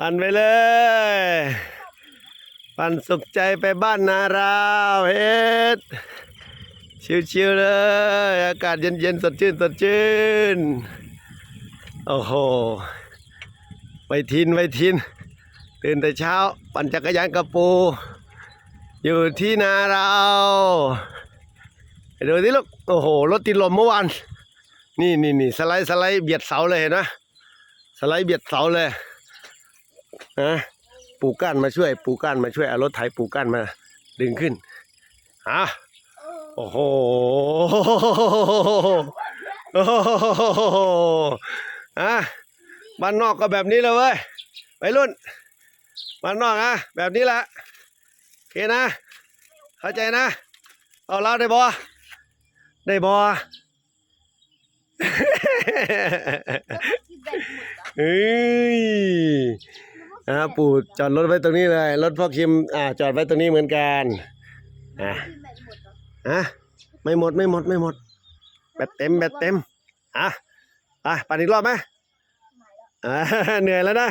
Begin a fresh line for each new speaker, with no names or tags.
ปั่นไปเลย ปั่นสุขใจไปบ้านนาราวเฮ็ดชิวๆเลย อากาศเย็นๆสดชื่นสดชื่น โอ้โหไปทินไปทิน ตื่นแต่เช้า ปั่นจักรยานกระปู อยู่ที่นาเราไปดูที่ลูกโอ้โห รถติดลมเมื่อวาน นี่นี่นี่สไลด์สไลด์เบียดเสาเลยเห็นไหมสไลด์เบียดเสาเลย นะปูก้านมาช่วยปูก้านมาช่วยเอารถไถปูก้านมาดึงขึ้นอะโอ้โหโอ้โหอะบ้านนอกก็แบบนี้เลยเว้ยไปรุ่นบ้านนอกอะแบบนี้แหละโอเคนะ เข้าใจนะ เอาเราได้บ่ได้บ่เฮ้ย นะครับปู่จอดรถไว้ตรงนี้เลย รถพ่อคิมอ่าจอดไว้ตรงนี้เหมือนกันอะฮะไม่หมดไม่หมดไม่หมดแบตเต็มแบตเต็มอะไปปั่นอีกรอบไหมอ่าเหนื่อยแล้วนะ